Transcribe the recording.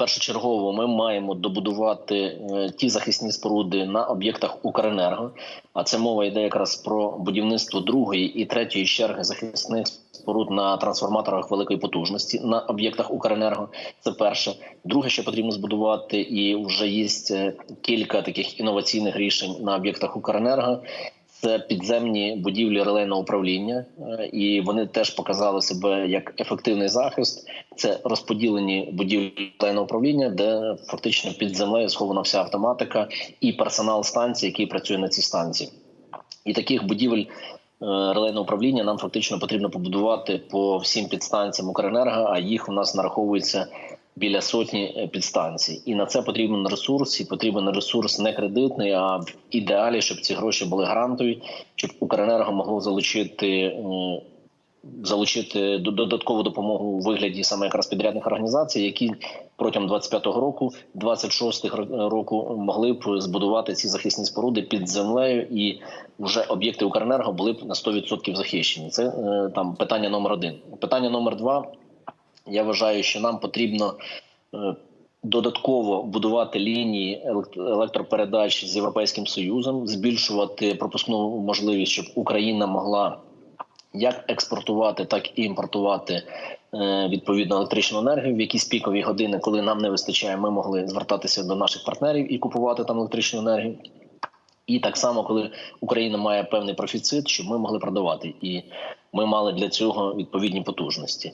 Першочергово ми маємо добудувати е, ті захисні споруди на об'єктах Укренерго. А це мова йде якраз про будівництво другої і третьої черги захисних споруд на трансформаторах великої потужності на об'єктах Укренерго. Це перше. Друге, що потрібно збудувати, і вже є е, кілька таких інноваційних рішень на об'єктах Укренерго. Це підземні будівлі релейного управління, е, і вони теж показали себе як ефективний захист. Це розподілені будівлі релейного управління, де фактично під землею схована вся автоматика і персонал станції, який працює на цій станції. І таких будівель е, релейного управління нам фактично потрібно побудувати по всім підстанціям Укренерго, а їх у нас нараховується біля сотні е, підстанцій. І на це потрібен ресурс, і потрібен ресурс не кредитний, а в ідеалі, щоб ці гроші були грантові, щоб Укренерго могло залучити. Залучити до- додаткову допомогу у вигляді саме якраз підрядних організацій, які протягом 25-го року, 26-го року могли б збудувати ці захисні споруди під землею, і вже об'єкти Укренерго були б на 100% захищені. Це е, там питання номер один. Питання номер два. Я вважаю, що нам потрібно е, додатково будувати лінії елект- електропередач з європейським союзом, збільшувати пропускну можливість, щоб Україна могла як експортувати, так і імпортувати е, відповідно електричну енергію в якісь пікові години, коли нам не вистачає, ми могли звертатися до наших партнерів і купувати там електричну енергію. І так само, коли Україна має певний профіцит, щоб ми могли продавати, і ми мали для цього відповідні потужності.